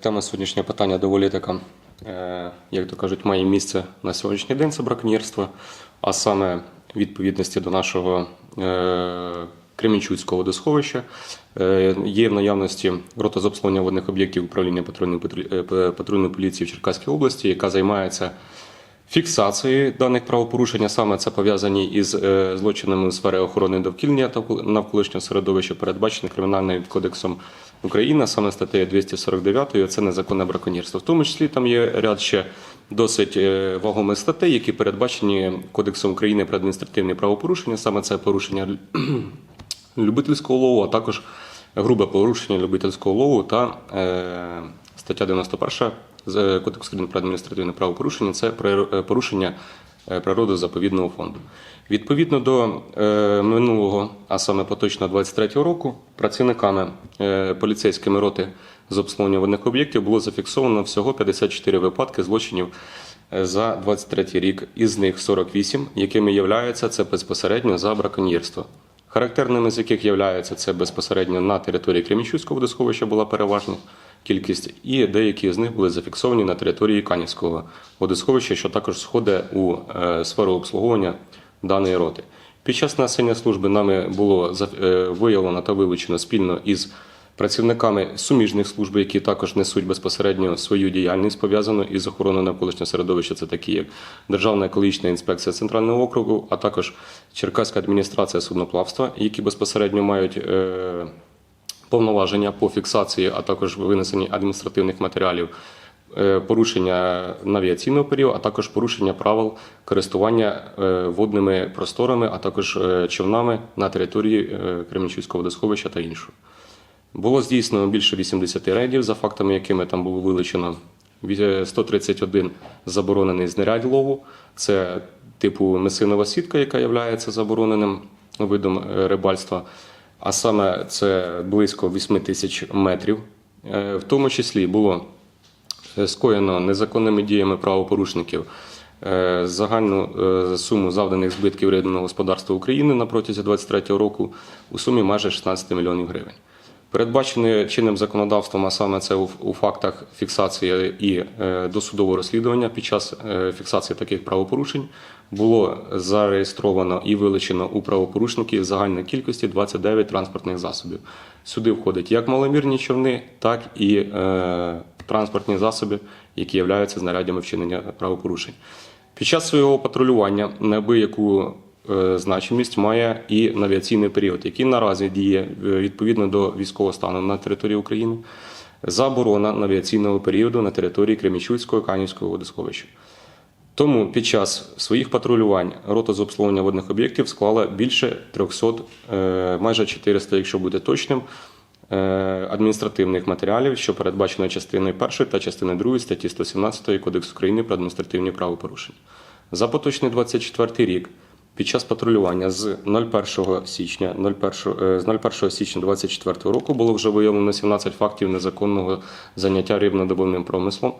Тема сьогоднішнього питання доволі така, е, як то кажуть, має місце на сьогоднішній день це браконьєрство, а саме відповідності до нашого Кременчуцького Кремінчуцького водосховища. Е, є в наявності рота з обслуговування водних об'єктів управління патрульної патруль- е, патрульної поліції в Черкаській області, яка займається фіксацією даних правопорушень, саме це пов'язані із е, злочинами у сфері охорони довкілля та навколишнього середовища, передбачені Кримінальним кодексом України, саме статтею 249, це незаконне браконьєрство. В тому числі там є ряд ще досить е, вагомих статей, які передбачені Кодексом України про адміністративні правопорушення, саме це порушення любительського лову, а також грубе порушення любительського лову та е, стаття 91 з Кодексу України про адміністративне правопорушення це е, порушення е, природозаповідного фонду. Відповідно до е, минулого, а саме поточного 23 року, працівниками е, поліцейськими роти з обслуговування водних об'єктів було зафіксовано всього 54 випадки злочинів е, за 23 рік. Із них 48, якими являються це безпосередньо за браконьєрство. Характерними з яких являються це безпосередньо на території Кремінчуцького водосховища була переважна кількість, і деякі з них були зафіксовані на території Канівського водосховища, що також сходить у е, сферу обслуговування даної роти. Під час несення служби нами було е, виявлено та вилучено спільно із працівниками суміжних служб, які також несуть безпосередньо свою діяльність пов'язану із охороною навколишнього середовища. Це такі як Державна екологічна інспекція центрального округу, а також Черкаська адміністрація судноплавства, які безпосередньо мають. Повноваження по фіксації, а також винесенні адміністративних матеріалів, е, порушення навігаційного періоду, а також порушення правил користування е, водними просторами, а також е, човнами на території Кременчуцького водосховища та іншого. Було здійснено більше 80 рейдів, за фактами якими там було вилучено ві- 131 заборонений знарядь лову. Це типу месинова сітка, яка є забороненим видом рибальства. А саме це близько 8 тисяч метрів. Е, В тому числі було е, скоєно незаконними діями правопорушників е, загальну суму завданих збитків рибного господарства України на протязі 2023 року у сумі майже 16 мільйонів гривень. Передбачені чинним законодавством, а саме це у, фактах фіксації і е, досудового розслідування під час е, фіксації таких правопорушень було зареєстровано і вилучено у правопорушників загальної кількості 29 транспортних засобів. Сюди входять як маломірні човни, так і е, транспортні засоби, які являються знаряддями вчинення правопорушень. Під час свого патрулювання неабияку значимість має і навіаційний період, який наразі діє е, відповідно до військового стану на території України. Заборона навіаційного періоду на території Кремічуцького Канівського водосховища. Тому під час своїх патрулювань рота з обслуговування водних об'єктів склала більше 300, е, майже 400, якщо буде точним, е, адміністративних матеріалів, що передбачено частиною 1 та частиною 2 статті 117 Кодексу України про адміністративні правопорушення. За поточний 24 рік під час патрулювання з 01 січня 01, е, з 01 січня 24 року було вже виявлено 17 фактів незаконного заняття рибнодобувним промислом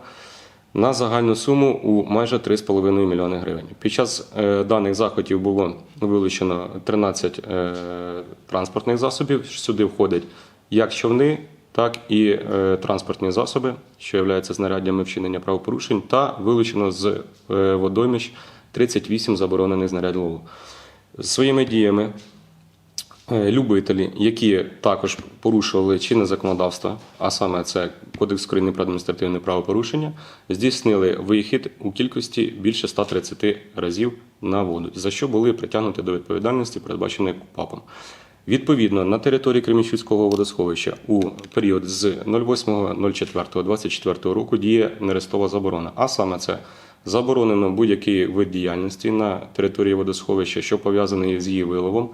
на загальну суму у майже 3,5 мільйони гривень. Під час е, даних заходів було вилучено 13 е, транспортних засобів. Сюди входять як човни, так і транспортні засоби, що являються знаряддями вчинення правопорушень, та вилучено з водоймищ 38 заборонених знарядь лову. Своїми діями Е, любителі, які також порушували чинне законодавство, а саме це Кодекс України про адміністративне правопорушення, здійснили вихід у кількості більше 130 разів на воду, за що були притягнуті до відповідальності, передбаченої КУПАПом. Відповідно, на території Кремічуцького водосховища у період з 08.04.24 року діє нерестова заборона, а саме це заборонено будь-який вид діяльності на території водосховища, що пов'язаний з її виловом,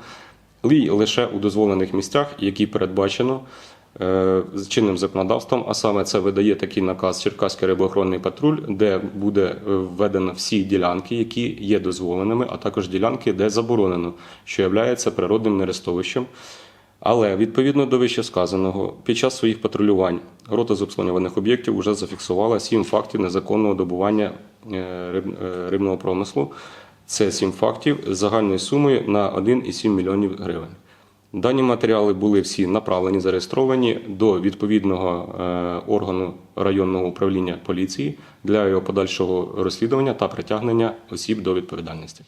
ли- лише у дозволених місцях, які передбачено е, чинним законодавством, а саме це видає такий наказ Черкаський рибоохоронний патруль, де буде е, введено всі ділянки, які є дозволеними, а також ділянки, де заборонено, що є природним нерестовищем. Але відповідно до вищесказаного, під час своїх патрулювань рота з обслуговування водних об'єктів вже зафіксувала сім фактів незаконного добування е, е, рибного промислу. Це сім фактів з загальною сумою на 1,7 мільйонів гривень. Дані матеріали були всі направлені, зареєстровані до відповідного е, органу районного управління поліції для його подальшого розслідування та притягнення осіб до відповідальності.